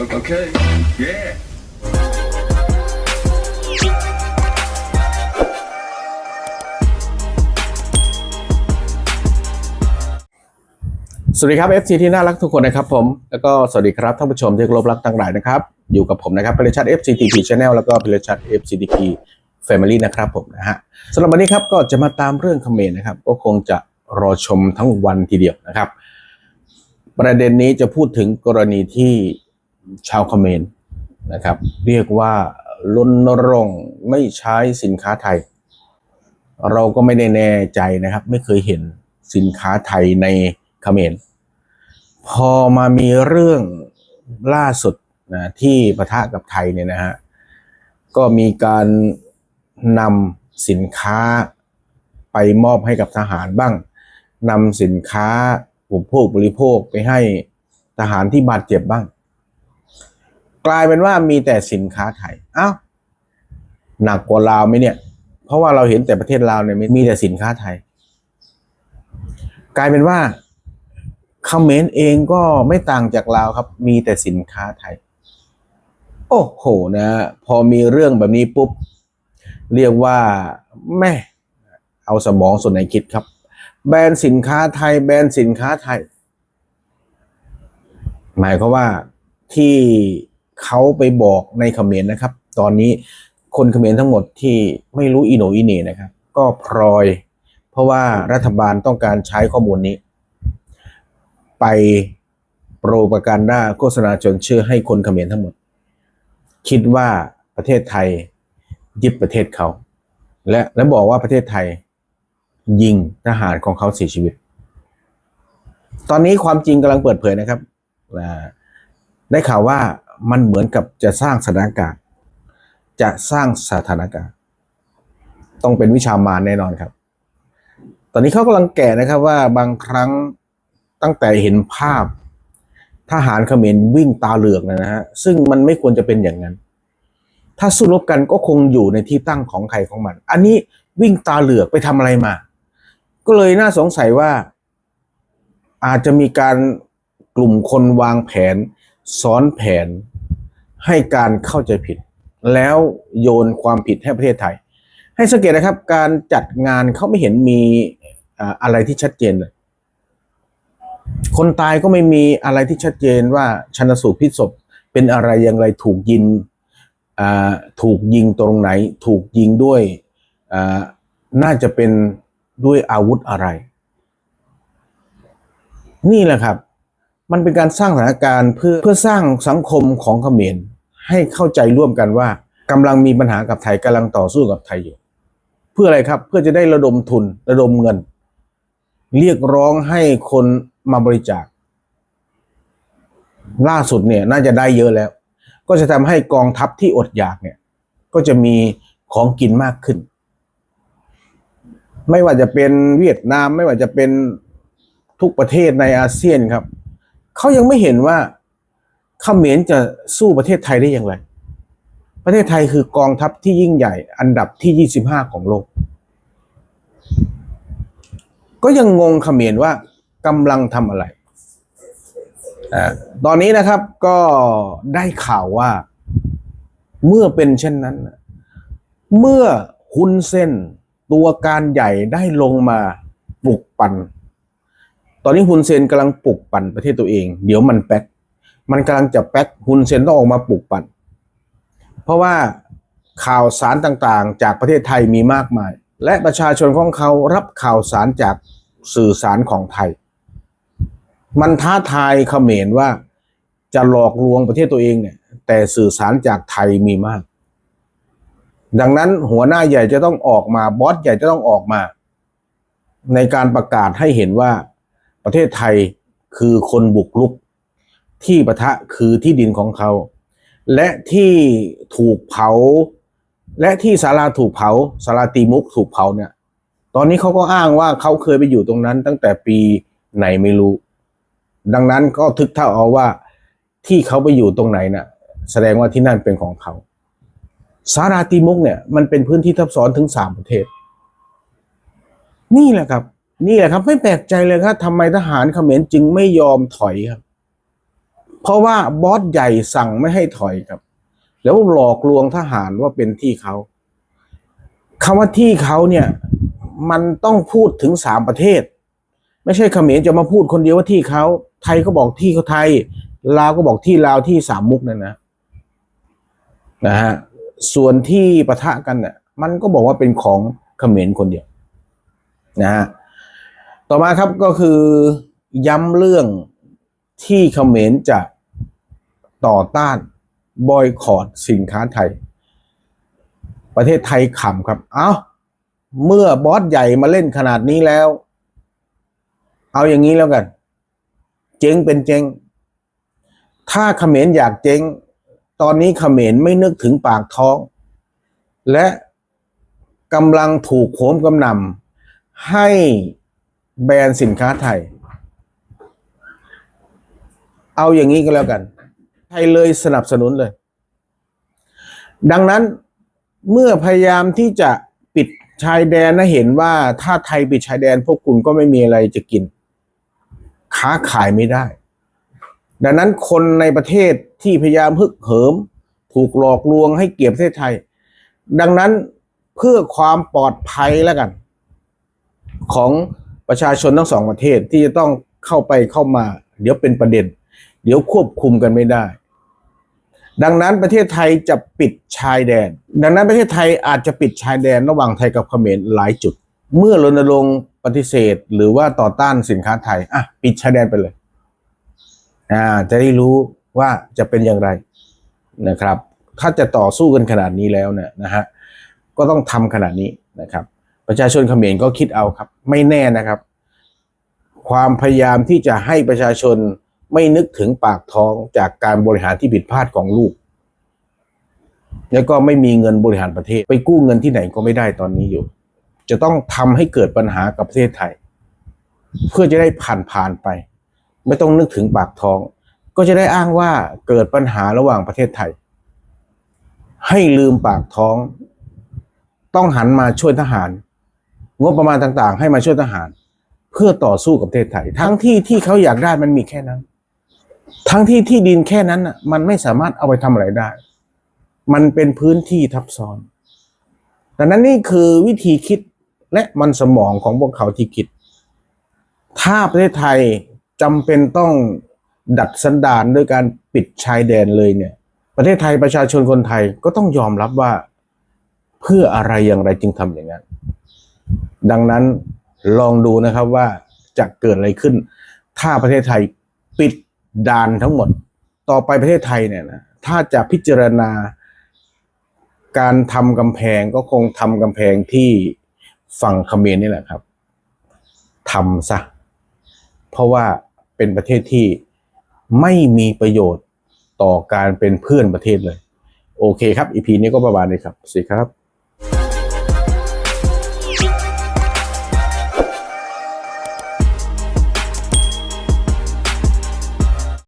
Okay. Yeah. สวัสดีครับ FC ที่น่ารักทุกคนนะครับผม แล้วก็สวัสดีครับท่านผู้ชมที่เคารพรักทั้งหลายนะครับ อยู่กับผมนะครับเพลชัด FCTP Channel แล้วก็เพลชัด FCTP Family นะครับผมนะฮะสำหรับวันนี้ครับก็จะมาตามเรื่องคอมเขมนต์นะครับ ก็คงจะรอชมทั้งวันทีเดียวนะครับ ประเด็นนี้จะพูดถึงกรณีที่ ชาวคอมเขมนต์นะครับ เรียกว่ารณรงค์ไม่ใช้สินค้าไทย เราก็ไม่ได้แน่ใจนะครับ ไม่เคยเห็นสินค้าไทยในเขมร พอมามีเรื่องล่าสุดนะที่ประทะกับไทยเนี่ยนะฮะก็มีการนำสินค้าไปมอบให้กับทหารบ้างนำสินค้าอุปโภคบริโภคไปให้ทหารที่บาดเจ็บบ้าง กลายเป็นว่ามีแต่สินค้าไทยอ้าวหนักกว่าลาวไหมเนี่ย เพราะว่าเราเห็นแต่ประเทศลาวเนี่ยมีแต่สินค้าไทย กลายเป็นว่าเขมรเองก็ไม่ต่างจากลาวครับ มีแต่สินค้าไทย โอ้โหนะ พอมีเรื่องแบบนี้ปุ๊บ เรียกว่าแม่เอาสมองส่วนไหนคิดครับ แบรนด์สินค้าไทย แบรนด์สินค้าไทย หมายความว่าที่ เขาไปบอกในเขมรนะครับ ตอนนี้คนเขมรทั้งหมดที่ไม่รู้อีโนอีเน่นะครับ ก็พลอย เพราะว่ารัฐบาลต้องการใช้ข้อมูลนี้ ไปโปรปกันด้าโฆษณาจนเชื่อให้คนเขมรทั้งหมด คิดว่าประเทศไทยยึดประเทศเขา และและบอกว่าประเทศไทย ยิงทหารของเขาเสียชีวิต ตอนนี้ความจริงกำลังเปิดเผยนะครับได้ข่าวว่า มันเหมือนกับจะสร้างสถานการณ์ จะสร้างสถานการณ์ ต้องเป็นวิชามารแน่นอนครับ ตอนนี้เขากำลังแก่นะครับว่าบางครั้งตั้งแต่เห็นภาพ ทหารเขมรวิ่งตาเหลือกนะฮะซึ่งมันไม่ควรจะเป็นอย่างนั้น ถ้าสู้รบกันก็คงอยู่ในที่ตั้งของใครของมัน อันนี้วิ่งตาเหลือกไปทำอะไรมา ก็เลยน่าสงสัยว่า อาจจะมีการกลุ่มคนวางแผน ซ้อนแผน ให้การเข้าใจผิด แล้วโยนความผิดให้ประเทศไทย ให้สังเกตนะครับ การจัดงานเขาไม่เห็นมีอะไรที่ชัดเจนเลยคนตายก็ไม่มีอะไรที่ชัดเจนว่าชันสูตรพิศพเป็นอะไรอย่างไรถูกยิงถูกยิงตรงไหน ถูกยิงด้วยน่าจะเป็นด้วยอาวุธอะไร นี่แหละครับ มันเป็นการสร้างสถานการณ์เพื่อเพื่อสร้างสังคมของเขมรให้เข้าใจร่วมกันว่ากำลังมีปัญหากับไทยกำลังต่อสู้กับไทยอยู่ เพื่ออะไรครับเพื่อจะได้ระดมทุนระดมเงิน เรียกร้องให้คนมาบริจาค ล่าสุดเนี่ยน่าจะได้เยอะแล้ว ก็จะทำให้กองทัพที่อดอยากเนี่ย ก็จะมีของกินมากขึ้น ไม่ว่าจะเป็นเวียดนาม ไม่ว่าจะเป็นทุกประเทศในอาเซียนครับ เขายังไม่เห็นว่าเขมรจะสู้ประเทศไทยได้อย่างไร ประเทศไทยคือกองทัพที่ยิ่งใหญ่ อันดับที่ 25 ของโลก ก็ยังงงเขมรว่ากำลังทำอะไรอตอนนี้นะครับก็ได้ข่าวว่า เมื่อเป็นเช่นนั้น เมื่อฮุนเซนตัวการใหญ่ได้ลงมาปลุกปั่น ตอนนี้ฮุนเซนกำลังปลุกปั่นประเทศตัวเอง เดี๋ยวมันแป๊ก มันกำลังจะแป๊กฮุนเซนต้องออกมาปลุกปั่น เพราะว่าข่าวสารต่างๆ จากประเทศไทยมีมากมาย และประชาชนของเขารับข่าวสารจากสื่อสารของไทย มันท้าทายเขมรว่าจะหลอกลวงประเทศตัวเองเนี่ย แต่สื่อสารจากไทยมีมาก ดังนั้นหัวหน้าใหญ่จะต้องออกมาบอสใหญ่จะต้องออกมา ในการประกาศให้เห็นว่า ประเทศไทยคือคนบุกรุก ที่ปะทะคือที่ดินของเขา และที่ถูกเผา และที่ศาลาถูกเผาศาลาตีมุกถูกเผาเนี่ย ตอนนี้เขาก็อ้างว่าเขาเคยไปอยู่ตรงนั้น ตั้งแต่ปีไหนไม่รู้ ดังนั้นก็ทึกเท่าเอาว่าที่เขาไปอยู่ตรงไหนน่ะ แสดงว่าที่นั่นเป็นของเขาสาราตีมุกเนี่ยมันเป็นพื้นที่ทับซ้อนถึงสามประเทศ นี่แหละครับ นี่แหละครับไม่แปลกใจเลยครับทำไมทหารเขมรจึงไม่ยอมถอยครับ เพราะว่าบอสใหญ่สั่งไม่ให้ถอยครับ แล้วหลอกลวงทหารว่าเป็นที่เขาคำว่าที่เขาเนี่ย มันต้องพูดถึงสามประเทศ ไม่ใช่เขมรจะมาพูดคนเดียวว่าที่เขาไทยก็บอกที่เขาไทยลาวก็บอกที่ลาวที่สามมุกนั่นนะนะฮะส่วนที่ปะทะกันเนี่ยมันก็บอกว่าเป็นของเขมรคนเดียวนะฮะ ต่อมาครับก็คือย้ำเรื่องที่เขมรจะต่อต้านบอยคอรดสินค้าไทย ประเทศไทยขำครับ เอา้า เมื่อบอสใหญ่มาเล่นขนาดนี้แล้ว เอาอย่างนี้แล้วกัน เจ๊งเป็นเจ๊ง ถ้าเขมรอยากเจ๊ง ตอนนี้เขมรไม่นึกถึงปากท้อง และกำลังถูกโหมกำนำให้ แบรนด์สินค้าไทย เอาอย่างนี้ก็แล้วกัน ไทยเลยสนับสนุนเลย ดังนั้นเมื่อพยายามที่จะปิดชายแดนนะเห็นว่าถ้าไทยปิดชายแดนพวกคุณก็ไม่มีอะไรจะกิน ค้าขายไม่ได้ ดังนั้นคนในประเทศที่พยายามฮึกเหิม ถูกหลอกลวงให้เกลียดประเทศไทย ดังนั้นเพื่อความปลอดภัยแล้วกัน ของ ประชาชนทั้งสองประเทศที่จะต้องเข้าไปเข้ามา เดี๋ยวเป็นประเด็น เดี๋ยวควบคุมกันไม่ได้ ดังนั้นประเทศไทยจะปิดชายแดน ดังนั้นประเทศไทยอาจจะปิดชายแดนระหว่างไทยกับเขมรหลายจุด เมื่อรณรงค์ปฏิเสธ หรือว่าต่อต้านสินค้าไทยอะปิดชายแดนไปเลยอ่าจะได้รู้ว่าจะเป็นอย่างไรนะครับ ถ้าจะต่อสู้กันขนาดนี้แล้วเนี่ยนะฮะก็ต้องทำขนาดนี้นะครับ ประชาชนเขมรก็คิดเอาครับ ไม่แน่นะครับ ความพยายามที่จะให้ประชาชนไม่นึกถึงปากท้องจากการบริหารที่ผิดพลาดของลูก แล้วก็ไม่มีเงินบริหารประเทศ ไปกู้เงินที่ไหนก็ไม่ได้ตอนนี้อยู่ จะต้องทำให้เกิดปัญหากับประเทศไทย เพื่อจะได้ผ่านผ่านไป ไม่ต้องนึกถึงปากท้อง ก็จะได้อ้างว่าเกิดปัญหาระหว่างประเทศไทย ให้ลืมปากท้อง ต้องหันมาช่วยทหาร งบประมาณต่างๆ ให้มาช่วยทหาร เพื่อต่อสู้กับประเทศไทย ทั้งที่ที่เขาอยากได้มันมีแค่นั้น ทั้งที่ที่ดินแค่นั้นน่ะ มันไม่สามารถเอาไปทำอะไรได้ มันเป็นพื้นที่ทับซ้อนดังนั้นนี่คือวิธีคิดและมันสมองของพวกเขาที่คิด ถ้าประเทศไทยจำเป็นต้องดัดสันดานด้วยการปิดชายแดนเลยเนี่ย ประเทศไทยประชาชนคนไทยก็ต้องยอมรับว่าเพื่ออะไรอย่างไรจึงทำอย่างนั้น ดังนั้นลองดูนะครับว่าจะเกิดอะไรขึ้น ถ้าประเทศไทยปิดด่านทั้งหมด ต่อไปประเทศไทยเนี่ยนะถ้าจะพิจารณาการทำกำแพงก็คงทำกำแพงที่ฝั่งเขมรนี่แหละครับทำซะเพราะว่าเป็นประเทศที่ไม่มีประโยชน์ต่อการเป็นเพื่อนประเทศเลย โอเคครับอีพีนี้ก็ประมาณนี้ครับสวัสดีครับ